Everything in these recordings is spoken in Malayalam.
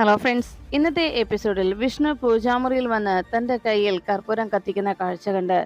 ഹലോ ഫ്രണ്ട്സ് ഇന്നത്തെ എപ്പിസോഡിൽ വിഷ്ണു പൂജാമുറിയിൽ വന്ന് തന്റെ കയ്യിൽ കർപ്പൂരം കത്തിക്കുന്ന കാഴ്ച കണ്ട്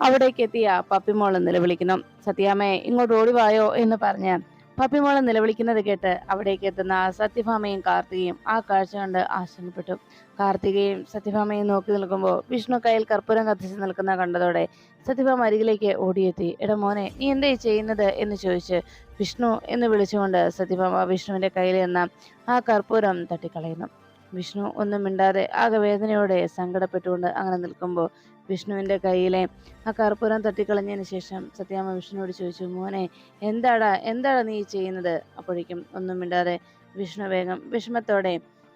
അവിടേക്ക് എത്തിയ പപ്പിമോൾ നിലവിളിക്കുന്നു സത്യാമ്മയെ ഇങ്ങോട്ട് ഓടിവായോ എന്ന് പറഞ്ഞ് പപ്പിമോൾ നിലവിളിക്കുന്നത് കേട്ട് അവിടേക്ക് എത്തുന്ന സത്യഭാമയും കാർത്തികയും ആ കാഴ്ച കണ്ട് ആശങ്കപ്പെട്ടു കാർത്തികയും സത്യഭാമയും നോക്കി നിൽക്കുമ്പോൾ വിഷ്ണു കയ്യിൽ കർപ്പൂരം കത്തിച്ച് നിൽക്കുന്ന കണ്ടതോടെ സത്യഭാമ അരികിലേക്ക് ഓടിയെത്തി. എടാ മോനെ നീ എന്തേ ചെയ്യുന്നത്? എന്ന് ചോദിച്ച് വിഷ്ണു എന്ന് വിളിച്ചുകൊണ്ട് സത്യഭാമ വിഷ്ണുവിന്റെ കയ്യിൽ നിന്ന് ആ കർപ്പൂരം തട്ടിക്കളയുന്നു. വിഷ്ണു ഒന്നും മിണ്ടാതെ ആകെ വേദനയോടെ സങ്കടപ്പെട്ടുകൊണ്ട് അങ്ങനെ നിൽക്കുമ്പോൾ വിഷ്ണുവിന്റെ കയ്യിലെ ആ കർപ്പൂരം തട്ടിക്കളഞ്ഞതിന് ശേഷം സത്യാമ്മ വിഷ്ണുവോട് ചോദിച്ചു മോനെ എന്താടാ എന്താടാ നീ ചെയ്യുന്നത്? അപ്പോഴേക്കും ഒന്നും മിണ്ടാതെ വിഷ്ണു വേഗം വിഷമത്തോടെ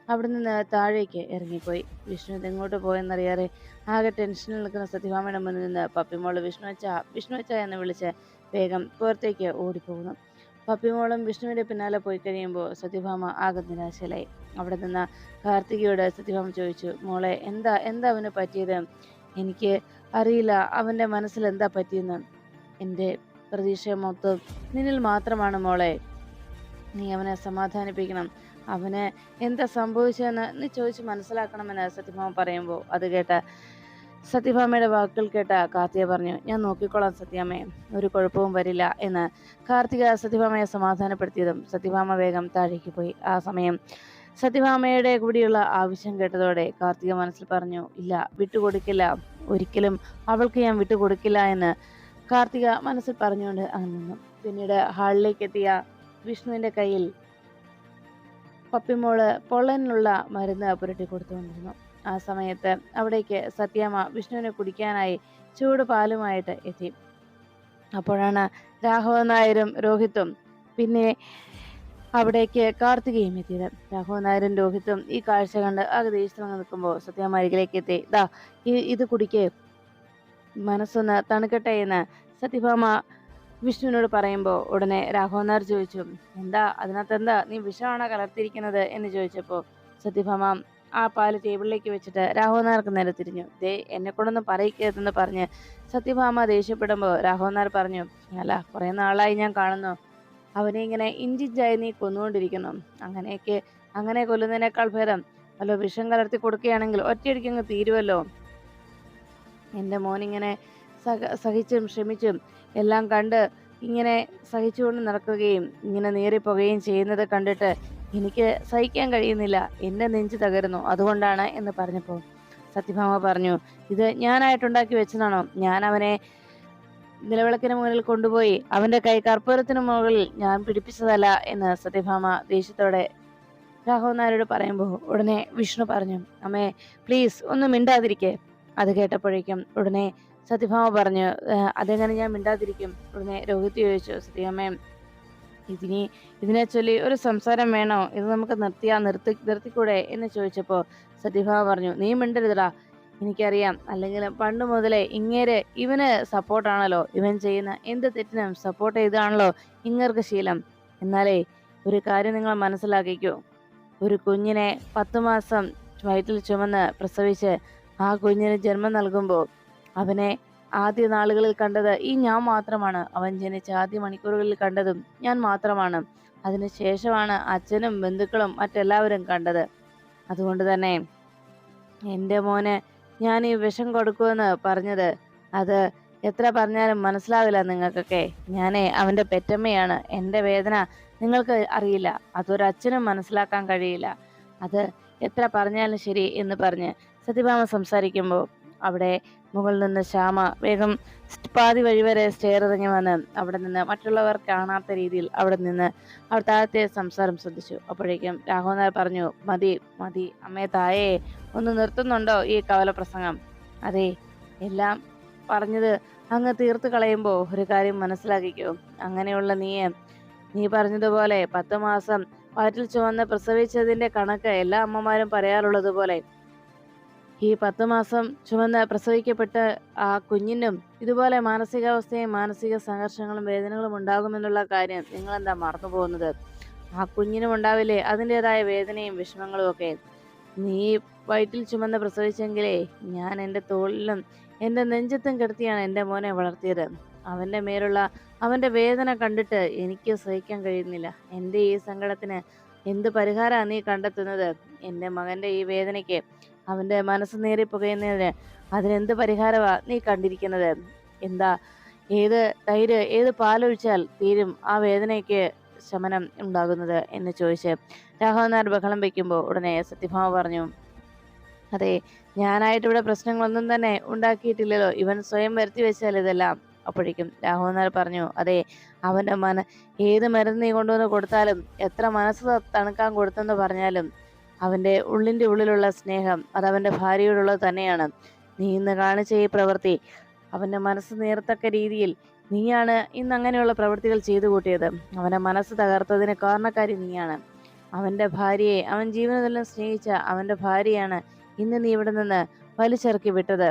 അവിടെ നിന്ന് താഴേക്ക് ഇറങ്ങിപ്പോയി. വിഷ്ണു ഇതെങ്ങോട്ട് പോയെന്നറിയാതെ ആകെ ടെൻഷനിൽ നിൽക്കുന്ന സത്യഭാമയുടെ മുന്നിൽ നിന്ന് പപ്പിമോൾ വിഷ്ണു അച്ഛ വിഷ്ണു അച്ഛ എന്ന് വിളിച്ച് വേഗം പുറത്തേക്ക് ഓടിപ്പോകുന്നു. പപ്പിമോളും വിഷ്ണുവിന്റെ പിന്നാലെ പോയി കഴിയുമ്പോൾ സത്യഭാമ ആകെ നിരാശയിലായി. അവിടെ നിന്ന് കാർത്തികയോട് സത്യഭാമ ചോദിച്ചു മോളെ എന്താ എന്താ അവന് പറ്റിയത്? എനിക്ക് അറിയില്ല അവന്റെ മനസ്സിൽ എന്താ പറ്റിയെന്ന്. എന്റെ പ്രതീക്ഷ മൊത്തം നിന്നിൽ മാത്രമാണ് മോളെ. നീ അവനെ സമാധാനിപ്പിക്കണം. അവന് എന്താ സംഭവിച്ചതെന്ന് നീ ചോദിച്ച് മനസ്സിലാക്കണമെന്ന് സത്യഭാമ പറയുമ്പോൾ അത് കേട്ട സത്യഭാമയുടെ വാക്കുകൾ കേട്ട കാർത്തിക പറഞ്ഞു ഞാൻ നോക്കിക്കോളാം സത്യാമ്മയെ ഒരു കുഴപ്പവും വരില്ല എന്ന് കാർത്തിക സത്യഭാമയെ സമാധാനപ്പെടുത്തിയതും സത്യഭാമ വേഗം താഴേക്ക് പോയി. ആ സമയം സത്യഭാമയുടെ കൂടിയുള്ള ആവശ്യം കേട്ടതോടെ കാർത്തിക മനസ്സിൽ പറഞ്ഞു ഇല്ല വിട്ടുകൊടുക്കില്ല. ഒരിക്കലും അവൾക്ക് ഞാൻ വിട്ടുകൊടുക്കില്ല എന്ന് കാർത്തിക മനസ്സിൽ പറഞ്ഞുകൊണ്ട് അങ്ങനെ നിന്നു. പിന്നീട് ഹാളിലേക്ക് എത്തിയ വിഷ്ണുവിന്റെ കയ്യിൽ പപ്പിമോൾ പൊള്ളനുള്ള മരുന്ന് പുരട്ടി കൊടുത്തുകൊണ്ടിരുന്നു ആ സമയത്ത് അവിടേക്ക് സത്യാമ്മ വിഷ്ണുവിനെ കുടിക്കാനായി ചൂട് പാലുമായിട്ട് എത്തി. അപ്പോഴാണ് രാഘവൻ നായരും രോഹിത്തും പിന്നെ അവിടേക്ക് കാർത്തികയും എത്തിയത്. രാഘവൻ നായരും രോഹിത്തും ഈ കാഴ്ച കണ്ട് ആകെ ദേഷ്യത്തിൽ നിൽക്കുമ്പോൾ സത്യാമ്മ അരികിലേക്ക് എത്തി. ദാ ഇത് കുടിക്കേ. മനസ്സൊന്ന് തണുക്കട്ടെ എന്ന് സത്യഭാമ വിഷ്ണുവിനോട് പറയുമ്പോൾ ഉടനെ രാഘവൻ നായർ ചോദിച്ചു എന്താ അതിനകത്ത് എന്താ നീ വിഷമാണോ കലർത്തിയിരിക്കുന്നത്? എന്ന് ചോദിച്ചപ്പോൾ സത്യഭാമ ആ പാൽ ടേബിളിലേക്ക് വെച്ചിട്ട് രാഘവൻ നായർക്ക് നേരെ തിരിഞ്ഞു. ദേ എന്നെ കൊണ്ടൊന്നും പറയിക്കരുതെന്ന് പറഞ്ഞ് സത്യഭാമ ദേഷ്യപ്പെടുമ്പോൾ രാഘവൻ നായർ പറഞ്ഞു അല്ല കുറേ നാളായി ഞാൻ കാണുന്നു. അവനെ ഇങ്ങനെ ഇഞ്ചിഞ്ചായി നീ കൊന്നുകൊണ്ടിരിക്കുന്നു. അങ്ങനെയൊക്കെ അങ്ങനെ കൊല്ലുന്നതിനേക്കാൾ ഭേദം അല്ലോ വിഷം കലർത്തി കൊടുക്കുകയാണെങ്കിൽ ഒറ്റയടിക്ക് അങ്ങ് തീരുമല്ലോ എന്റെ മോനിങ്ങനെ സഹ സഹിച്ചും ക്ഷമിച്ചും എല്ലാം കണ്ട് ഇങ്ങനെ സഹിച്ചുകൊണ്ട് നടക്കുകയും ഇങ്ങനെ നേറിപ്പോകുകയും ചെയ്യുന്നത് കണ്ടിട്ട് എനിക്ക് സഹിക്കാൻ കഴിയുന്നില്ല. എന്റെ നെഞ്ച് തകരുന്നു. അതുകൊണ്ടാണ് എന്ന് പറഞ്ഞപ്പോൾ സത്യഭാമ പറഞ്ഞു ഇത് ഞാനായിട്ടുണ്ടാക്കി വെച്ചതാണോ? ഞാൻ അവനെ നിലവിളക്കിന് മുകളിൽ കൊണ്ടുപോയി അവന്റെ കൈ കർപ്പൂരത്തിന് മുകളിൽ ഞാൻ പിടിപ്പിച്ചതല്ല എന്ന് സത്യഭാമ ദേഷ്യത്തോടെ രാഘവൻ നായരോട് പറയുമ്പോൾ ഉടനെ വിഷ്ണു പറഞ്ഞു അമ്മേ പ്ലീസ് ഒന്ന് മിണ്ടാതിരിക്കേ. അത് കേട്ടപ്പോഴേക്കും ഉടനെ സത്യഭാമ പറഞ്ഞു "ഏഹ്, അതെങ്ങനെ ഞാൻ മിണ്ടാതിരിക്കും? ഉടനെ രോഹിത് ചോദിച്ചു സത്യഭാമേ ഇതിനി ഇതിനെ ചൊല്ലി ഒരു സംസാരം വേണോ? ഇത് നമുക്ക് നിർത്തിയാ നിർത്തി നിർത്തിക്കൂടെ? എന്ന് ചോദിച്ചപ്പോൾ സത്യഭാമ പറഞ്ഞു നീ മിണ്ടരുതടാ. എനിക്കറിയാം. അല്ലെങ്കിൽ പണ്ട് മുതലേ ഇങ്ങേരെ ഇവന് സപ്പോർട്ടാണല്ലോ ഇവൻ ചെയ്യുന്ന എന്ത് തെറ്റിനും സപ്പോർട്ട് ചെയ്താണല്ലോ ഇങ്ങർക്ക് ശീലം. എന്നാലേ ഒരു കാര്യം നിങ്ങൾ മനസ്സിലാക്കിക്കൂ. ഒരു കുഞ്ഞിനെ പത്ത് മാസം വയറ്റിൽ ചുമന്ന് പ്രസവിച്ച് ആ കുഞ്ഞിന് ജന്മം നൽകുമ്പോൾ അവനെ ആദ്യ നാളുകളിൽ കണ്ടത് ഈ ഞാൻ മാത്രമാണ്. അവൻ ജനിച്ച ആദ്യ മണിക്കൂറുകളിൽ കണ്ടതും ഞാൻ മാത്രമാണ്. അതിന് ശേഷമാണ് അച്ഛനും ബന്ധുക്കളും മറ്റെല്ലാവരും കണ്ടത്. അതുകൊണ്ട് തന്നെ എന്റെ മോന് ഞാൻ ഈ വിഷം കൊടുക്കുമെന്ന് പറഞ്ഞത്. അത് എത്ര പറഞ്ഞാലും മനസ്സിലാവില്ല നിങ്ങൾക്കൊക്കെ. ഞാനേ അവന്റെ പെറ്റമ്മയാണ്. എന്റെ വേദന നിങ്ങൾക്ക് അറിയില്ല. അതൊരച്ഛനും മനസ്സിലാക്കാൻ കഴിയില്ല. അത് എത്ര പറഞ്ഞാലും ശരി എന്ന് പറഞ്ഞ് സത്യഭാമ സംസാരിക്കുമ്പോൾ അവിടെ മുകളിൽ നിന്ന് ശ്യാമ വേഗം പാതി വഴി വരെ സ്റ്റെയർ ഇറങ്ങി വന്ന് അവിടെ നിന്ന് മറ്റുള്ളവർ കാണാത്ത രീതിയിൽ അവിടെ നിന്ന് അവർ താഴത്തെ സംസാരം ശ്രദ്ധിച്ചു. അപ്പോഴേക്കും രാഘവൻ നായർ പറഞ്ഞു മതി മതി അമ്മേ തായേ ഒന്ന് നിർത്തുന്നുണ്ടോ ഈ കവല പ്രസംഗം? അതെ എല്ലാം പറഞ്ഞത് അങ്ങ് തീർത്ത് കളയുമ്പോൾ ഒരു കാര്യം മനസ്സിലാക്കിക്കോ. അങ്ങനെയുള്ള നീ നീ പറഞ്ഞതുപോലെ പത്ത് മാസം വയറ്റിൽ ചുവന്ന് പ്രസവിച്ചതിന്റെ കണക്ക് എല്ലാ അമ്മമാരും പറയാറുള്ളത് പോലെ ഈ പത്ത് മാസം ചുമന്ന് പ്രസവിക്കപ്പെട്ട ആ കുഞ്ഞിനും ഇതുപോലെ മാനസികാവസ്ഥയും മാനസിക സംഘർഷങ്ങളും വേദനകളും ഉണ്ടാകുമെന്നുള്ള കാര്യം നിങ്ങൾ എന്താ മറന്നു പോകുന്നത്? ആ കുഞ്ഞിനും ഉണ്ടാവില്ലേ? അതിന്റെതായ വേദനയും വിഷമങ്ങളും ഒക്കെ. നീ വയറ്റിൽ ചുമന്ന് പ്രസവിച്ചെങ്കിലേ ഞാൻ എന്റെ തോളിലും എന്റെ നെഞ്ചത്തും കിടത്തിയാണ് എന്റെ മോനെ വളർത്തിയത്. അവന്റെ മേലുള്ള അവന്റെ വേദന കണ്ടിട്ട് എനിക്ക് സഹിക്കാൻ കഴിയുന്നില്ല. എന്റെ ഈ സങ്കടത്തിന് എന്ത് പരിഹാരമാണ് നീ കണ്ടെത്തുന്നത്? എന്റെ മകന്റെ ഈ വേദനയ്ക്ക് അവന്റെ മനസ്സ് നേരെ പുകയുന്നതിന് അതിനെന്ത് പരിഹാരമാ നീ കണ്ടിരിക്കുന്നത്? എന്താ? ഏത് തൈര് ഏത് പാലൊഴിച്ചാൽ തീരും ആ വേദനയ്ക്ക് ശമനം ഉണ്ടാകുന്നത്? എന്ന് ചോദിച്ച് രാഘവൻ നായർ ബഹളം വയ്ക്കുമ്പോൾ ഉടനെ സത്യഭാമ പറഞ്ഞു അതെ ഞാനായിട്ട് ഇവിടെ പ്രശ്നങ്ങളൊന്നും തന്നെ ഉണ്ടാക്കിയിട്ടില്ലല്ലോ. ഇവൻ സ്വയം വരുത്തി വെച്ചാൽ ഇതെല്ലാം. അപ്പോഴേക്കും രാഹുൽ നായർ പറഞ്ഞു അതെ അവന്റെ മന ഏത് മരുന്ന് നീ കൊണ്ടുവന്ന് കൊടുത്താലും എത്ര മനസ്സ് തണുക്കാൻ കൊടുത്തെന്ന് പറഞ്ഞാലും അവന്റെ ഉള്ളിന്റെ ഉള്ളിലുള്ള സ്നേഹം അത് അവന്റെ ഭാര്യയോടുള്ളത് തന്നെയാണ്. നീ ഇന്ന് കാണിച്ച ഈ പ്രവൃത്തി അവന്റെ മനസ്സ് നേർത്തക്ക രീതിയിൽ നീയാണ് ഇന്ന് അങ്ങനെയുള്ള പ്രവൃത്തികൾ ചെയ്തു കൂട്ടിയത്. അവന്റെ മനസ്സ് തകർത്തതിന് കാരണക്കാരി നീയാണ്. അവന്റെ ഭാര്യയെ അവൻ ജീവനതെല്ലാം സ്നേഹിച്ച അവന്റെ ഭാര്യയാണ് ഇന്ന് നീ ഇവിടെ നിന്ന് വലിച്ചിറക്കി വിട്ടത്.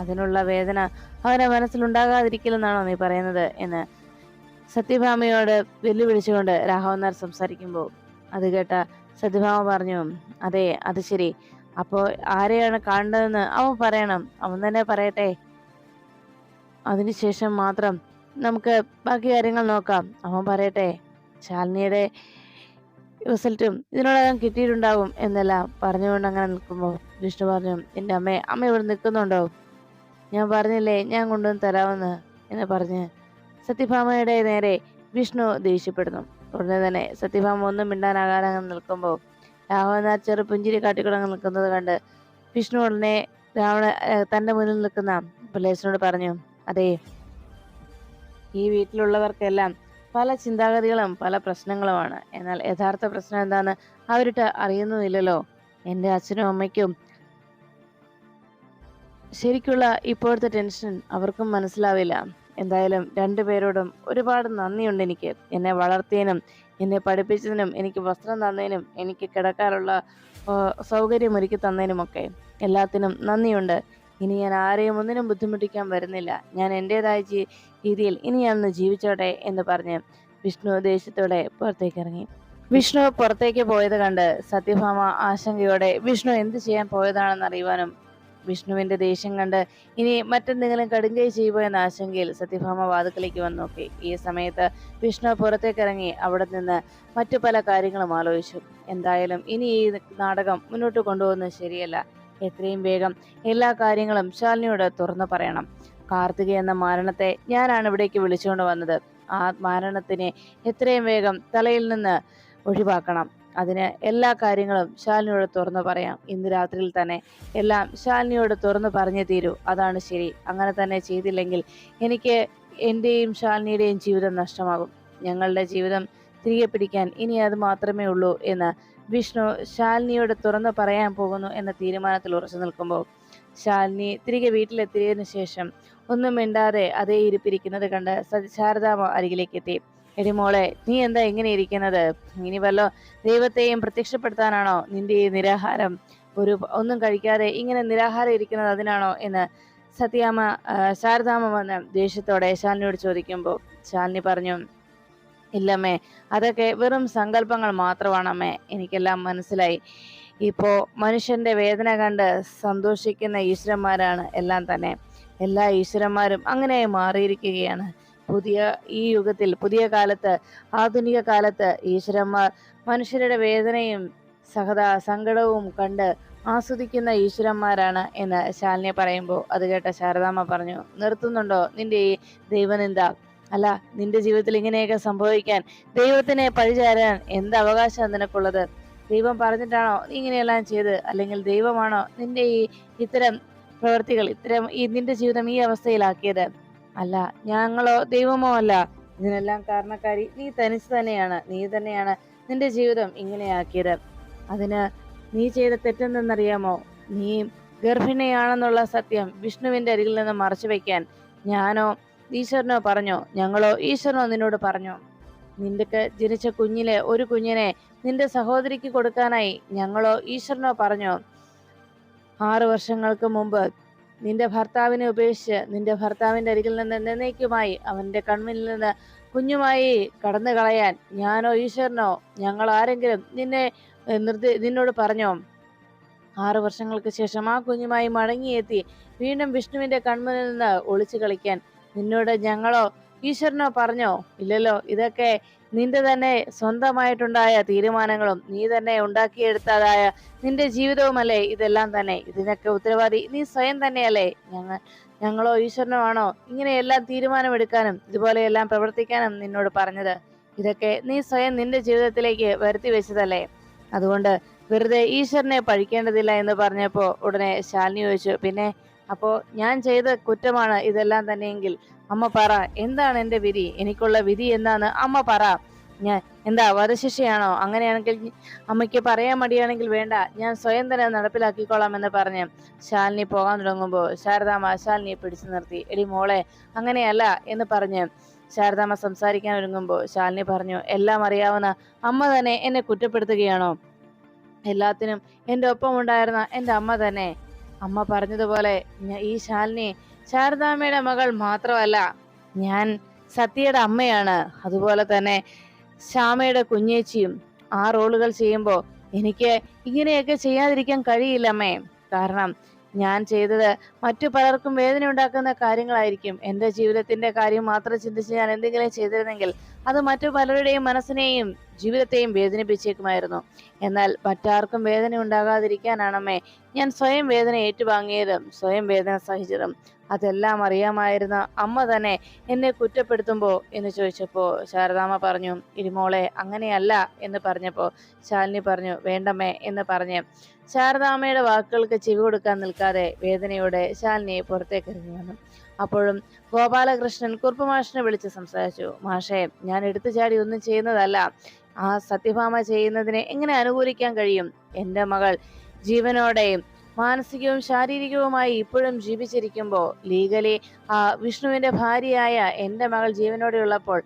അതിനുള്ള വേദന അവന്റെ മനസ്സിലുണ്ടാകാതിരിക്കില്ലെന്നാണോ നീ പറയുന്നത് എന്ന് സത്യഭാമയോട് വെല്ലുവിളിച്ചുകൊണ്ട് രാഘവൻ നായർ സംസാരിക്കുമ്പോൾ അത് കേട്ട സത്യഭാമ പറഞ്ഞു അതെ അത് ശരി. അപ്പോൾ ആരെയാണ് കാണേണ്ടതെന്ന് അവൻ പറയണം. അവൻ തന്നെ പറയട്ടെ. അതിനുശേഷം മാത്രം നമുക്ക് ബാക്കി കാര്യങ്ങൾ നോക്കാം. അവൻ പറയട്ടെ. ശാലിനിയുടെ റിസൾട്ടും ഇതിനോടകം കിട്ടിയിട്ടുണ്ടാവും എന്നെല്ലാം പറഞ്ഞുകൊണ്ട് അങ്ങനെ നിൽക്കുമ്പോൾ വിഷ്ണു പറഞ്ഞു എന്റെ അമ്മയെ അമ്മ ഇവിടെ നിൽക്കുന്നുണ്ടോ? ഞാൻ പറഞ്ഞില്ലേ ഞാൻ കൊണ്ടുവന്ന് തരാമെന്ന് എന്ന് പറഞ്ഞ് സത്യഭാമയുടെ നേരെ വിഷ്ണു ദേഷ്യപ്പെടുന്നു. ഉടനെ തന്നെ സത്യഭാമ ഒന്നും മിണ്ടാനാകാതെ അങ്ങ് നിൽക്കുമ്പോൾ രാഘവനാഥ് ചെറു പുഞ്ചിരി കാട്ടിക്കൊണ്ട് നിൽക്കുന്നത് കണ്ട് വിഷ്ണു ഉടനെ രാവണ തന്റെ മുന്നിൽ നിൽക്കുന്ന പുലേശനോട് പറഞ്ഞു അതെ ഈ വീട്ടിലുള്ളവർക്കെല്ലാം പല ചിന്താഗതികളും പല പ്രശ്നങ്ങളുമാണ്. എന്നാൽ യഥാർത്ഥ പ്രശ്നം എന്താന്ന് അവരിട്ട് അറിയുന്നുമില്ലല്ലോ. എന്റെ അച്ഛനും അമ്മയ്ക്കും ശരിക്കുള്ള ഇപ്പോഴത്തെ ടെൻഷൻ അവർക്കും മനസ്സിലാവില്ല. എന്തായാലും രണ്ടുപേരോടും ഒരുപാട് നന്ദിയുണ്ട് എനിക്ക്. എന്നെ വളർത്തിയതിനും എന്നെ പഠിപ്പിച്ചതിനും എനിക്ക് വസ്ത്രം തന്നതിനും എനിക്ക് കിടക്കാനുള്ള സൗകര്യം ഒരുക്കി തന്നതിനുമൊക്കെ എല്ലാത്തിനും നന്ദിയുണ്ട്. ഇനി ഞാൻ ആരെയും ഒന്നിനും ബുദ്ധിമുട്ടിക്കാൻ വരുന്നില്ല. ഞാൻ എന്റെതായ രീതിയിൽ ഇനി ഒന്ന് ജീവിച്ചോട്ടെ എന്ന് പറഞ്ഞ് വിഷ്ണു ദേശത്തോടെ പുറത്തേക്ക് ഇറങ്ങി വിഷ്ണു പുറത്തേക്ക് പോയത് കണ്ട് സത്യഭാമ ആശങ്കയോടെ വിഷ്ണു എന്ത് ചെയ്യാൻ പോയതാണെന്ന് അറിയുവാനും വിഷ്ണുവിന്റെ ദേഷ്യം കണ്ട് ഇനി മറ്റെന്തെങ്കിലും കടുങ്കൈ ചെയ്യുമോ എന്ന ആശങ്കയിൽ സത്യഭാമ വാതുക്കലേക്ക് വന്നു നോക്കി. ഈ സമയത്ത് വിഷ്ണു പുറത്തേക്കിറങ്ങി അവിടെ നിന്ന് മറ്റു പല കാര്യങ്ങളും ആലോചിച്ചു. എന്തായാലും ഇനി ഈ നാടകം മുന്നോട്ട് കൊണ്ടുപോകുന്നത് ശരിയല്ല. എത്രയും വേഗം എല്ലാ കാര്യങ്ങളും ശാലിനിയോട് തുറന്നു പറയണം. കാർത്തിക എന്ന മാരണത്തെ ഞാനാണ് ഇവിടേക്ക് വിളിച്ചുകൊണ്ട് വന്നത്. ആ മാരണത്തിനെ എത്രയും വേഗം തലയിൽ നിന്ന് ഒഴിവാക്കണം. അതിന് എല്ലാ കാര്യങ്ങളും ശാലിനിയോട് തുറന്നു പറയാം. ഇന്ന് രാത്രിയിൽ തന്നെ എല്ലാം ശാലിനിയോട് തുറന്നു പറഞ്ഞു തീരൂ. അതാണ് ശരി. അങ്ങനെ തന്നെ ചെയ്തില്ലെങ്കിൽ എനിക്ക് എന്റെയും ശാലിനിയുടെയും ജീവിതം നഷ്ടമാകും. ഞങ്ങളുടെ ജീവിതം തിരികെ പിടിക്കാൻ ഇനി അത് മാത്രമേ ഉള്ളൂ എന്ന് വിഷ്ണു ശാലിനിയോട് തുറന്നു പറയാൻ പോകുന്നു എന്ന തീരുമാനത്തിൽ ഉറച്ചു നിൽക്കുമ്പോൾ ശാലിനി തിരികെ വീട്ടിലെത്തിയതിനു ശേഷം ഒന്നും മിണ്ടാതെ അതേ ഇരിപ്പിരിക്കുന്നത് കണ്ട് ശാരദാമ അരികിലേക്ക് എത്തി എടി മോളെ നീ എന്താ ഇങ്ങനെ ഇരിക്കുന്നത്? ഇനി വല്ലോ ദൈവത്തെയും പ്രത്യക്ഷപ്പെടുത്താനാണോ നിന്റെ ഈ നിരാഹാരം? ഒരു ഒന്നും കഴിക്കാതെ ഇങ്ങനെ നിരാഹാരം ഇരിക്കുന്നത് അതിനാണോ എന്ന് സത്യാമ്മ ശാരദാമ്മ വന്ന് ദേഷ്യത്തോടെ ശാലിനിയോട് ചോദിക്കുമ്പോൾ ശാലിനി പറഞ്ഞു ഇല്ലമ്മേ അതൊക്കെ വെറും സങ്കല്പങ്ങൾ മാത്രമാണമ്മേ എനിക്കെല്ലാം മനസ്സിലായി. ഇപ്പോൾ മനുഷ്യന്റെ വേദന കണ്ട് സന്തോഷിക്കുന്ന ഈശ്വരന്മാരാണ് എല്ലാം തന്നെ. എല്ലാ ഈശ്വരന്മാരും അങ്ങനെ മാറിയിരിക്കുകയാണ്. പുതിയ ഈ യുഗത്തിൽ പുതിയ കാലത്ത് ആധുനിക കാലത്ത് ഈശ്വരന്മാർ മനുഷ്യരുടെ വേദനയും സഹത സങ്കടവും കണ്ട് ആസ്വദിക്കുന്ന ഈശ്വരന്മാരാണ് എന്ന് ശാലിനി പറയുമ്പോൾ അത് കേട്ട ശാരദാമ്മ പറഞ്ഞു നിർത്തുന്നുണ്ടോ നിന്റെ ഈ ദൈവനിന്ദ? അല്ല നിന്റെ ജീവിതത്തിൽ ഇങ്ങനെയൊക്കെ സംഭവിക്കാൻ ദൈവത്തിനെ പഴിചാരാൻ എന്ത് അവകാശം നിനക്കുള്ളത്? ദൈവം പറഞ്ഞിട്ടാണോ നീ ഇങ്ങനെയെല്ലാം ചെയ്ത് അല്ലെങ്കിൽ ദൈവമാണോ നിന്റെ ഈ ഇത്തരം പ്രവൃത്തികൾ ഇത്തരം ഈ നിന്റെ ജീവിതം ഈ അവസ്ഥയിലാക്കിയത്? അല്ല ഞങ്ങളോ ദൈവമോ അല്ല. ഇതിനെല്ലാം കാരണക്കാരി നീ തനിച്ച് തന്നെയാണ്. നീ തന്നെയാണ് നിന്റെ ജീവിതം ഇങ്ങനെയാക്കിയത്. അതിന് നീ ചെയ്ത തെറ്റെന്തെന്നറിയാമോ? നീ ഗർഭിണിയാണെന്നുള്ള സത്യം വിഷ്ണുവിന്റെ അരികിൽ നിന്ന് മറച്ചു വയ്ക്കാൻ ഞാനോ ഈശ്വരനോ പറഞ്ഞോ? ഞങ്ങളോ ഈശ്വരനോ നിന്നോട് പറഞ്ഞോ? നിന്റെ ജനിച്ച കുഞ്ഞിലെ ഒരു കുഞ്ഞിനെ നിന്റെ സഹോദരിക്ക് കൊടുക്കാനായി ഞങ്ങളോ ഈശ്വരനോ പറഞ്ഞോ? ആറു വർഷങ്ങൾക്ക് മുമ്പ് നിന്റെ ഭർത്താവിനെ ഉപേക്ഷിച്ച് നിന്റെ ഭർത്താവിന്റെ അരികിൽ നിന്ന് എന്നേക്കുമായി അവന്റെ കൺമുന്നിൽ നിന്ന് കുഞ്ഞുമായി കടന്നു കളയാൻ ഞാനോ ഈശ്വരനോ ഞങ്ങൾ ആരെങ്കിലും നിന്നെ നിർദ്ദേ നിന്നോട് പറഞ്ഞോ? ആറു വർഷങ്ങൾക്ക് ശേഷം ആ കുഞ്ഞുമായി മടങ്ങിയെത്തി വീണ്ടും വിഷ്ണുവിന്റെ കൺമുന്നിൽ നിന്ന് ഒളിച്ചു കളിക്കാൻ. നിന്നോട് ഞങ്ങളോ ഈശ്വരനോ പറഞ്ഞോ? ഇല്ലല്ലോ. ഇതൊക്കെ നിന്റെ തന്നെ സ്വന്തമായിട്ടുണ്ടായ തീരുമാനങ്ങളും നീ തന്നെ ഉണ്ടാക്കിയെടുത്തതായ നിന്റെ ജീവിതവുമല്ലേ ഇതെല്ലാം തന്നെ? ഇതിനൊക്കെ ഉത്തരവാദി നീ സ്വയം തന്നെയല്ലേ? ഞങ്ങൾ ഞങ്ങളോ ഈശ്വരനോ ആണോ ഇങ്ങനെയെല്ലാം തീരുമാനമെടുക്കാനും ഇതുപോലെയെല്ലാം പ്രവർത്തിക്കാനും നിന്നോട് പറഞ്ഞത്? ഇതൊക്കെ നീ സ്വയം നിന്റെ ജീവിതത്തിലേക്ക് വരുത്തി വെച്ചതല്ലേ? അതുകൊണ്ട് വെറുതെ ഈശ്വരനെ പഴിക്കേണ്ടതില്ല എന്ന് പറഞ്ഞപ്പോൾ ഉടനെ ശാലിനി ചോദിച്ചു. പിന്നെ അപ്പോ ഞാൻ ചെയ്ത കുറ്റമാണ് ഇതെല്ലാം തന്നെയെങ്കിൽ അമ്മ പറ എന്താണ് എന്റെ വിധി? എനിക്കുള്ള വിധി എന്താണ്? അമ്മ പറ. ഞാൻ എന്താ വധശിക്ഷയാണോ? അങ്ങനെയാണെങ്കിൽ അമ്മയ്ക്ക് പറയാൻ മടിയാണെങ്കിൽ വേണ്ട. ഞാൻ സ്വയം തന്നെ നടപ്പിലാക്കിക്കോളാം എന്ന് പറഞ്ഞ് ശാലിനി പോകാൻ തുടങ്ങുമ്പോൾ ശാരദാമ്മ ശാലിനിയെ പിടിച്ചു നിർത്തി. എടി മോളെ അങ്ങനെയല്ല എന്ന് പറഞ്ഞ് ശാരദാമ്മ സംസാരിക്കാൻ ഒരുങ്ങുമ്പോൾ ശാലിനി പറഞ്ഞു എല്ലാം അറിയാവുന്ന അമ്മ തന്നെ എന്നെ കുറ്റപ്പെടുത്തുകയാണോ? എല്ലാത്തിനും എന്റെ ഒപ്പം ഉണ്ടായിരുന്ന എന്റെ അമ്മ തന്നെ. അമ്മ പറഞ്ഞതുപോലെ ഈ ശാലിനി ശാരദാമ്മയുടെ മകൾ മാത്രമല്ല ഞാൻ സത്യയുടെ അമ്മയാണ്. അതുപോലെ തന്നെ ശ്യാമയുടെ കുഞ്ഞേച്ചിയും ആ റോളുകൾ ചെയ്യുമ്പോൾ എനിക്ക് ഇങ്ങനെയൊക്കെ ചെയ്യാതിരിക്കാൻ കഴിയില്ല അമ്മേ. കാരണം ഞാൻ ചെയ്തത് മറ്റു പലർക്കും വേദന ഉണ്ടാക്കുന്ന കാര്യങ്ങളായിരിക്കും. എന്റെ ജീവിതത്തിന്റെ കാര്യം മാത്രം ചിന്തിച്ച് ഞാൻ എന്തെങ്കിലും ചെയ്തിരുന്നെങ്കിൽ അത് മറ്റു പലരുടെയും മനസ്സിനെയും ജീവിതത്തെയും വേദനിപ്പിച്ചേക്കുമായിരുന്നു. എന്നാൽ മറ്റാർക്കും വേദന ഉണ്ടാകാതിരിക്കാനാണമ്മേ ഞാൻ സ്വയം വേദന ഏറ്റുവാങ്ങിയതും സ്വയം വേദന സഹിച്ചതും. അതെല്ലാം അറിയാമായിരുന്ന അമ്മ തന്നെ എന്നെ കുറ്റപ്പെടുത്തുമ്പോൾ എന്ന് ചോദിച്ചപ്പോൾ ശാരദാമ്മ പറഞ്ഞു ഇരുമോളെ അങ്ങനെയല്ല എന്ന് പറഞ്ഞപ്പോൾ ശാലിനി പറഞ്ഞു വേണ്ടമ്മേ എന്ന് പറഞ്ഞ് ശാരദാമ്മയുടെ വാക്കുകൾക്ക് ചെവി കൊടുക്കാൻ നിൽക്കാതെ വേദനയോടെ ശാലിനിയെ പുറത്തേക്ക് ഇറങ്ങി വന്നു. അപ്പോഴും ഗോപാലകൃഷ്ണൻ കുറുപ്പ് മാഷിനെ വിളിച്ച് സംസാരിച്ചു മാഷേ ഞാൻ എടുത്തു ചാടി ഒന്നും ചെയ്യുന്നതല്ല. ആ സത്യഭാമ ചെയ്യുന്നതിനെ എങ്ങനെ അനുകൂലിക്കാൻ കഴിയും? എന്റെ മകൾ ജീവനോടെയും മാനസികവും ശാരീരികവുമായി ഇപ്പോഴും ജീവിച്ചിരിക്കുമ്പോൾ ലീഗലി ആ വിഷ്ണുവിന്റെ ഭാര്യയായ എന്റെ മകൾ ജീവനോടെ ഉള്ളപ്പോൾ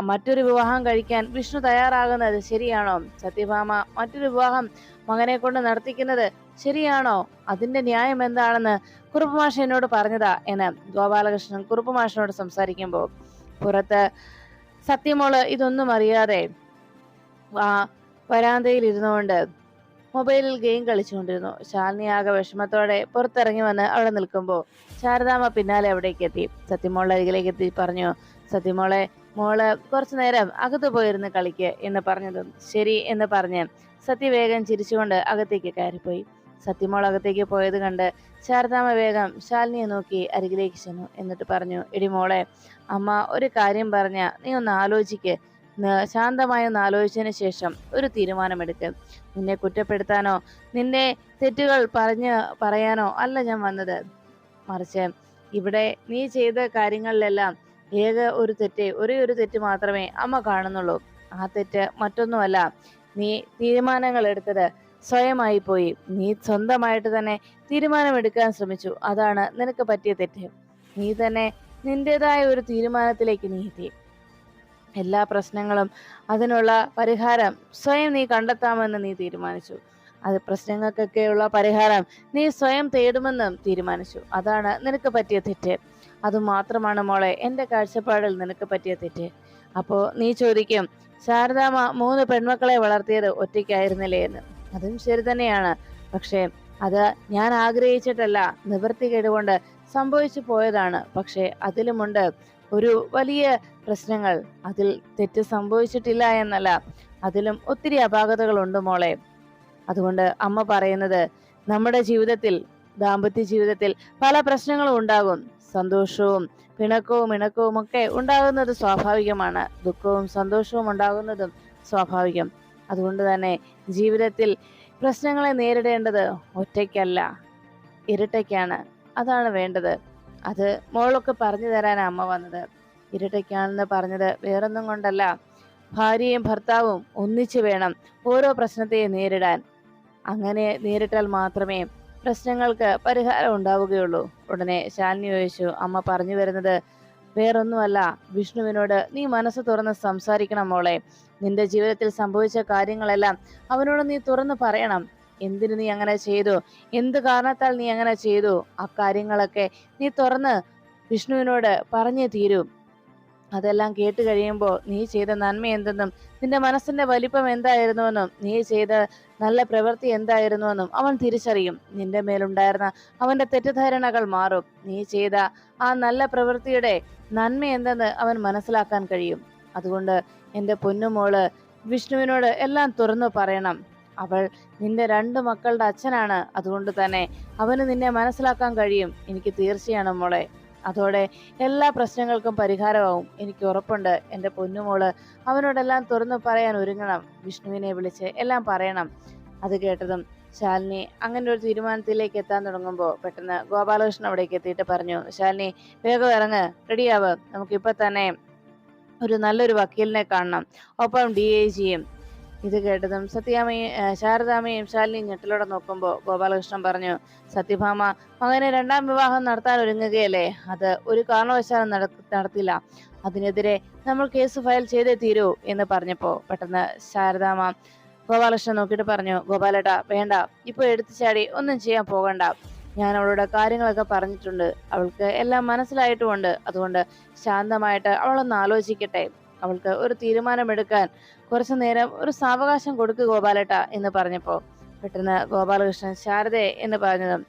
മറ്റൊരു വിവാഹം കഴിക്കാൻ വിഷ്ണു തയ്യാറാകുന്നത് ശരിയാണോ? സത്യഭാമ മറ്റൊരു വിവാഹം മകനെ കൊണ്ട് നടത്തിക്കുന്നത് ശരിയാണോ? അതിന്റെ ന്യായം എന്താണെന്ന് കുറുപ്പുമാഷ എന്നോട് പറഞ്ഞതാ എന്ന് ഗോപാലകൃഷ്ണൻ കുറുപ്പുമാഷിനോട് സംസാരിക്കുമ്പോൾ പുറത്ത് സത്യമോൾ ഇതൊന്നും അറിയാതെ വരാന്തയിൽ ഇരുന്നുകൊണ്ട് മൊബൈലിൽ ഗെയിം കളിച്ചുകൊണ്ടിരുന്നു. ശാലിനി ആകെ വിഷമത്തോടെ പുറത്തിറങ്ങി വന്ന് അവിടെ നിൽക്കുമ്പോൾ ശാരദാമ്മ പിന്നാലെ അവിടേക്ക് എത്തി. സത്യമോളുടെ അരികിലേക്ക് എത്തി പറഞ്ഞു. സത്യമോളെ മോൾ കുറച്ചു നേരം അകത്ത് പോയിരുന്ന് കളിക്ക് എന്ന് പറഞ്ഞതും ശരി എന്ന് പറഞ്ഞ് സത്യവേഗം ചിരിച്ചുകൊണ്ട് അകത്തേക്ക് കയറിപ്പോയി. സത്യമോൾ അകത്തേക്ക് പോയത് കണ്ട് ശാരദാമ്മ വേഗം ശാലിനിയെ നോക്കി അരികിലേക്ക് ചെന്നു. എന്നിട്ട് പറഞ്ഞു എടി മോളെ അമ്മ ഒരു കാര്യം പറഞ്ഞ നീ ഒന്ന് ആലോചിക്ക്. ശാന്തമായി ഒന്ന് ആലോചിച്ചതിന് ശേഷം ഒരു തീരുമാനമെടുക്ക്. നിന്നെ കുറ്റപ്പെടുത്താനോ നിന്റെ തെറ്റുകൾ പറഞ്ഞ് പറയാനോ അല്ല ഞാൻ വന്നത്. മറിച്ച് ഇവിടെ നീ ചെയ്ത കാര്യങ്ങളിലെല്ലാം ഏക ഒരു തെറ്റ് ഒരേ ഒരു തെറ്റ് മാത്രമേ അമ്മ കാണുന്നുള്ളൂ. ആ തെറ്റ് മറ്റൊന്നുമല്ല. നീ തീരുമാനങ്ങൾ എടുത്തത് സ്വയമായി പോയി നീ സ്വന്തമായിട്ട് തന്നെ തീരുമാനമെടുക്കാൻ ശ്രമിച്ചു. അതാണ് നിനക്ക് പറ്റിയ തെറ്റ്. നീ തന്നെ നിന്റേതായ ഒരു തീരുമാനത്തിലേക്ക് നീ എത്തി. എല്ലാ പ്രശ്നങ്ങളും അതിനുള്ള പരിഹാരം സ്വയം നീ കണ്ടെത്താമെന്ന് നീ തീരുമാനിച്ചു. അത് പ്രശ്നങ്ങൾക്കൊക്കെയുള്ള പരിഹാരം നീ സ്വയം തേടുമെന്നും തീരുമാനിച്ചു. അതാണ് നിനക്ക് പറ്റിയ തെറ്റ്. അതുമാത്രമാണ് മോളെ എന്റെ കാഴ്ചപ്പാടിൽ നിനക്ക് പറ്റിയ തെറ്റ്. അപ്പോൾ നീ ചോദിക്കും ശാരദാമ്മ മൂന്ന് പെൺമക്കളെ വളർത്തിയത് ഒറ്റയ്ക്കായിരുന്നില്ലേ? എന്ന്. അതും ശരി തന്നെയാണ്. പക്ഷേ അത് ഞാൻ ആഗ്രഹിച്ചിട്ടല്ല നിവൃത്തി കേടുകൊണ്ട് സംഭവിച്ചു പോയതാണ്. പക്ഷേ അതിലുമുണ്ട് ഒരു വലിയ പ്രശ്നങ്ങൾ. അതിൽ തെറ്റ് സംഭവിച്ചിട്ടില്ല എന്നല്ല. അതിലും ഒത്തിരി അപാകതകളുണ്ട് മോളെ. അതുകൊണ്ട് അമ്മ പറയുന്നത് നമ്മുടെ ജീവിതത്തിൽ ദാമ്പത്യ ജീവിതത്തിൽ പല പ്രശ്നങ്ങളും ഉണ്ടാകും. സന്തോഷവും പിണക്കവും ഇണക്കവും ഒക്കെ ഉണ്ടാകുന്നത് സ്വാഭാവികമാണ്. ദുഃഖവും സന്തോഷവും ഉണ്ടാകുന്നതും സ്വാഭാവികം. അതുകൊണ്ട് തന്നെ ജീവിതത്തിൽ പ്രശ്നങ്ങളെ നേരിടേണ്ടത് ഒറ്റയ്ക്കല്ല ഇരട്ടയ്ക്കാണ്. അതാണ് വേണ്ടത്. അത് മോളൊക്കെ പറഞ്ഞു തരാനാണ് അമ്മ വന്നത്. ഇരട്ടയ്ക്കാണെന്ന് പറഞ്ഞത് വേറൊന്നും കൊണ്ടല്ല. ഭാര്യയും ഭർത്താവും ഒന്നിച്ചു വേണം ഓരോ പ്രശ്നത്തെയും നേരിടാൻ. അങ്ങനെ നേരിട്ടാൽ മാത്രമേ പ്രശ്നങ്ങൾക്ക് പരിഹാരം ഉണ്ടാവുകയുള്ളൂ. ഉടനെ ശാലിനി ചോദിച്ചു അമ്മ പറഞ്ഞു വരുന്നത് വേറൊന്നുമല്ല. വിഷ്ണുവിനോട് നീ മനസ്സ് തുറന്ന് സംസാരിക്കണം മോളെ. നിന്റെ ജീവിതത്തിൽ സംഭവിച്ച കാര്യങ്ങളെല്ലാം അവനോട് നീ തുറന്നു പറയണം. എന്തിനു നീ അങ്ങനെ ചെയ്തു? എന്ത് കാരണത്താൽ നീ അങ്ങനെ ചെയ്തു? ആ കാര്യങ്ങളൊക്കെ നീ തുറന്ന് വിഷ്ണുവിനോട് പറഞ്ഞേ തീരൂ. അതെല്ലാം കേട്ട് കഴിയുമ്പോൾ നീ ചെയ്ത നന്മ എന്തെന്നും നിന്റെ മനസ്സിന്റെ വലിപ്പം എന്തായിരുന്നുവെന്നും നീ ചെയ്ത നല്ല പ്രവൃത്തി എന്തായിരുന്നുവെന്നും അവൻ തിരിച്ചറിയും. നിന്റെ മേലുണ്ടായിരുന്ന അവന്റെ തെറ്റിദ്ധാരണകൾ മാറും. നീ ചെയ്ത ആ നല്ല പ്രവൃത്തിയുടെ നന്മ എന്തെന്ന് അവൻ മനസ്സിലാക്കാൻ കഴിയും. അതുകൊണ്ട് എന്റെ പൊന്നുമോൾ വിഷ്ണുവിനോട് എല്ലാം തുറന്നു പറയണം. അവൾ നിന്റെ രണ്ട് മക്കളുടെ അച്ഛനാണ്. അതുകൊണ്ട് തന്നെ അവന് നിന്നെ മനസ്സിലാക്കാൻ കഴിയും. എനിക്ക് തീർച്ചയാണ് മോളെ. അതോടെ എല്ലാ പ്രശ്നങ്ങൾക്കും പരിഹാരമാവും. എനിക്ക് ഉറപ്പുണ്ട്. എന്റെ പൊന്നുമോൾ അവനോടെല്ലാം തുറന്നു പറയാൻ ഒരുങ്ങണം. വിഷ്ണുവിനെ വിളിച്ച് എല്ലാം പറയണം. അത് കേട്ടതും ശാലിനി അങ്ങനെ ഒരു തീരുമാനത്തിലേക്ക് എത്താൻ തുടങ്ങുമ്പോൾ പെട്ടെന്ന് ഗോപാലകൃഷ്ണൻ അവിടേക്ക് എത്തിയിട്ട് പറഞ്ഞു ശാലിനി വേഗം ഇറങ്ങ്. റെഡിയാവ്. നമുക്കിപ്പോൾ തന്നെ ഒരു നല്ലൊരു വക്കീലിനെ കാണണം. ഒപ്പം ഡി ഐ ജിയും. ഇത് കേട്ടതും സത്യാമ്മയും ശാരദാമ്മയും ശാലിനിയും ഞെട്ടിലൂടെ നോക്കുമ്പോൾ ഗോപാലകൃഷ്ണൻ പറഞ്ഞു സത്യഭാമ മകനെ രണ്ടാം വിവാഹം നടത്താൻ ഒരുങ്ങുകയല്ലേ? അത് ഒരു കാരണവശാലും നടത്തില്ല. അതിനെതിരെ നമ്മൾ കേസ് ഫയൽ ചെയ്തേ തീരൂ എന്ന് പറഞ്ഞപ്പോൾ പെട്ടെന്ന് ശാരദാമ്മ ഗോപാലകൃഷ്ണൻ നോക്കിയിട്ട് പറഞ്ഞു ഗോപാലേട്ടാ വേണ്ട. ഇപ്പോൾ എടുത്തു ചാടി ഒന്നും ചെയ്യാൻ പോകണ്ട. ഞാൻ അവളോട് കാര്യങ്ങളൊക്കെ പറഞ്ഞിട്ടുണ്ട്. അവൾക്ക് എല്ലാം മനസ്സിലായിട്ടുമുണ്ട്. അതുകൊണ്ട് ശാന്തമായിട്ട് അവളൊന്ന് ആലോചിക്കട്ടെ. അവൾക്ക് ഒരു തീരുമാനമെടുക്കാൻ കുറച്ചു നേരം ഒരു സാവകാശം കൊടുക്കുക ഗോപാലേട്ട എന്ന് പറഞ്ഞപ്പോ പെട്ടെന്ന് ഗോപാലകൃഷ്ണൻ ശാരദേ എന്ന് പറഞ്ഞതും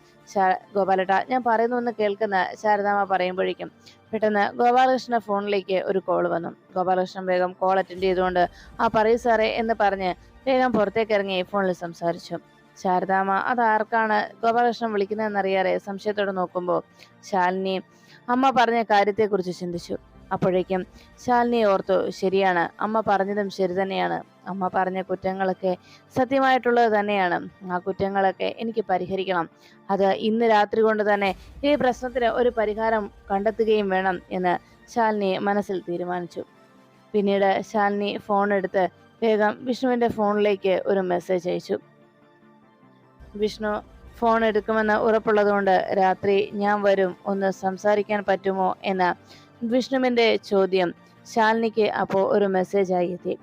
ഗോപാലേട്ട ഞാൻ പറയുന്നു കേൾക്കുന്ന ശാരദാമ്മ പറയുമ്പോഴേക്കും പെട്ടെന്ന് ഗോപാലകൃഷ്ണ ഫോണിലേക്ക് ഒരു കോൾ വന്നു. ഗോപാലകൃഷ്ണൻ വേഗം കോൾ അറ്റൻഡ് ചെയ്തുകൊണ്ട് ആ പറയൂ സാറേ എന്ന് പറഞ്ഞ് വേഗം പുറത്തേക്ക് ഇറങ്ങി ഫോണിൽ സംസാരിച്ചു. ശാരദാമ്മ അതാർക്കാണ് ഗോപാലകൃഷ്ണൻ വിളിക്കുന്നതെന്നറിയാതെ സംശയത്തോടെ നോക്കുമ്പോൾ ശാലിനി അമ്മ പറഞ്ഞ കാര്യത്തെക്കുറിച്ച് ചിന്തിച്ചു. അപ്പോഴേക്കും ശാലിനി ഓർത്തു ശരിയാണ് അമ്മ പറഞ്ഞതും ശരി തന്നെയാണ്. അമ്മ പറഞ്ഞ കുറ്റങ്ങളൊക്കെ സത്യമായിട്ടുള്ളത് തന്നെയാണ്. ആ കുറ്റങ്ങളൊക്കെ എനിക്ക് പരിഹരിക്കണം. അത് ഇന്ന് രാത്രി കൊണ്ട് തന്നെ ഈ പ്രശ്നത്തിന് ഒരു പരിഹാരം കണ്ടെത്തുകയും വേണം എന്ന് ശാലിനി മനസ്സിൽ തീരുമാനിച്ചു. പിന്നീട് ശാലിനി ഫോൺ എടുത്ത് വേഗം വിഷ്ണുവിന്റെ ഫോണിലേക്ക് ഒരു മെസ്സേജ് അയച്ചു. വിഷ്ണു ഫോൺ എടുക്കുമെന്ന് ഉറപ്പുള്ളതുകൊണ്ട് രാത്രി ഞാൻ വരും. ഒന്ന് സംസാരിക്കാൻ പറ്റുമോ എന്ന വിഷ്ണുവിന്റെ ചോദ്യം ശാലിനിക്ക് അപ്പോൾ ഒരു മെസ്സേജ് ആയി എത്തി.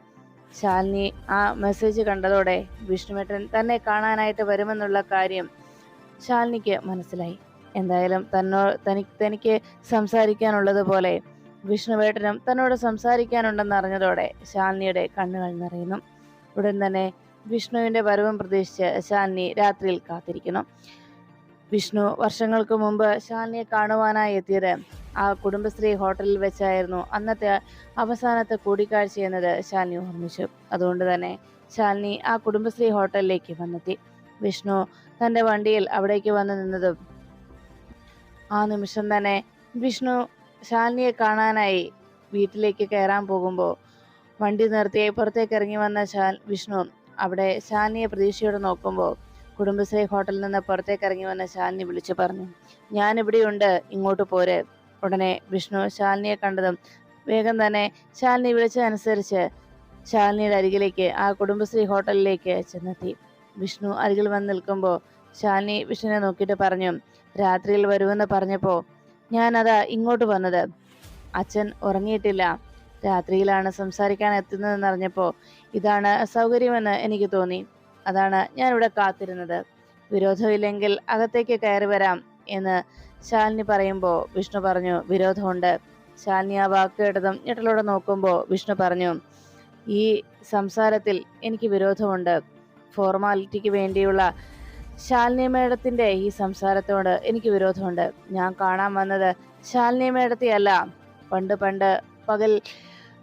ശാലിനി ആ മെസ്സേജ് കണ്ടതോടെ വിഷ്ണുമേട്ടൻ തന്നെ കാണാനായിട്ട് വരുമെന്നുള്ള കാര്യം ശാലിനിക്ക് മനസ്സിലായി. എന്തായാലും തന്നോ തനിക്ക് തനിക്ക് സംസാരിക്കാനുള്ളതുപോലെ വിഷ്ണുവേട്ടനും തന്നോട് സംസാരിക്കാനുണ്ടെന്ന് അറിഞ്ഞതോടെ ശാലിനിയുടെ കണ്ണുകൾ നിറയുന്നു. ഉടൻ തന്നെ വിഷ്ണുവിന്റെ വരവും പ്രതീക്ഷിച്ച് ശാലിനി രാത്രിയിൽ കാത്തിരിക്കുന്നു. വിഷ്ണു വർഷങ്ങൾക്ക് മുമ്പ് ശാലിനിയെ കാണുവാനായി എത്തിയത് ആ കുടുംബശ്രീ ഹോട്ടലിൽ വെച്ചായിരുന്നു. അന്നത്തെ അവസാനത്തെ കൂടിക്കാഴ്ച എന്നത് ശാലിനി ഓർമ്മിച്ചു. അതുകൊണ്ട് തന്നെ ശാലിനി ആ കുടുംബശ്രീ ഹോട്ടലിലേക്ക് വന്നെത്തി. വിഷ്ണു തന്റെ വണ്ടിയിൽ അവിടേക്ക് വന്നു നിന്നതും ആ നിമിഷം തന്നെ വിഷ്ണു ശാലിനിയെ കാണാനായി വീട്ടിലേക്ക് കയറാൻ പോകുമ്പോൾ വണ്ടി നിർത്തി പുറത്തേക്ക് ഇറങ്ങി വന്ന ശാൽ വിഷ്ണു അവിടെ ശാലിനിയെ പ്രതീക്ഷയോടെ നോക്കുമ്പോൾ കുടുംബശ്രീ ഹോട്ടലിൽ നിന്ന് പുറത്തേക്ക് ഇറങ്ങി വന്ന ശാലിനി വിളിച്ചു പറഞ്ഞു ഞാൻ ഇവിടെയുണ്ട് ഇങ്ങോട്ട് പോരെ. ഉടനെ വിഷ്ണു ശാലിനിയെ കണ്ടതും വേഗം തന്നെ ശാലിനി വിളിച്ചതനുസരിച്ച് ശാലിനിയുടെ അരികിലേക്ക് ആ കുടുംബശ്രീ ഹോട്ടലിലേക്ക് ചെന്നെത്തി. വിഷ്ണു അരികിൽ വന്ന് നിൽക്കുമ്പോൾ ശാലിനി വിഷ്ണുവിനെ നോക്കിയിട്ട് പറഞ്ഞു രാത്രിയിൽ വരുമെന്ന് പറഞ്ഞപ്പോൾ ഞാനതാ ഇങ്ങോട്ട് വന്നത്. അച്ഛൻ ഉറങ്ങിയിട്ടില്ല. രാത്രിയിലാണ് സംസാരിക്കാൻ എത്തുന്നതെന്ന് അറിഞ്ഞപ്പോൾ ഇതാണ് സൗകര്യമെന്ന് എനിക്ക് തോന്നി. അതാണ് ഞാൻ ഇവിടെ കാത്തിരുന്നത്. വിരോധമില്ലെങ്കിൽ അകത്തേക്ക് കയറി വരാം എന്ന് ശാലിനി പറയുമ്പോൾ വിഷ്ണു പറഞ്ഞു വിരോധമുണ്ട്. ശാലിനി ആ വാക്ക് കേട്ടതും ഞെട്ടലോടെ നോക്കുമ്പോൾ വിഷ്ണു പറഞ്ഞു ഈ സംസാരത്തിൽ എനിക്ക് വിരോധമുണ്ട്. ഫോർമാലിറ്റിക്ക് വേണ്ടിയുള്ള ശാലിനി മേഡത്തിന്റെ ഈ സംസാരത്തോട് എനിക്ക് വിരോധമുണ്ട്. ഞാൻ കാണാൻ വന്നത് ശാലിനി മേഡത്തെയല്ല. പണ്ട് പണ്ട് പകൽ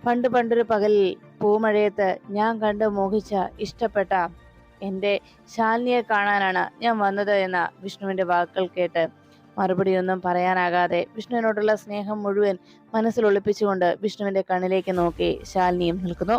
പണ്ട് പണ്ടൊരു പകലിൽ പൂമഴയത്ത് ഞാൻ കണ്ട് മോഹിച്ച ഇഷ്ടപ്പെട്ട എന്റെ ശാലിനിയെ കാണാനാണ് ഞാൻ വന്നത് എന്ന വിഷ്ണുവിന്റെ വാക്കുകൾ കേട്ട് മറുപടിയൊന്നും പറയാനാകാതെ വിഷ്ണുവിനോടുള്ള സ്നേഹം മുഴുവൻ മനസ്സിൽ ഒളിപ്പിച്ചുകൊണ്ട് വിഷ്ണുവിന്റെ കണ്ണിലേക്ക് നോക്കി ശാലിനിയും നിൽക്കുന്നു.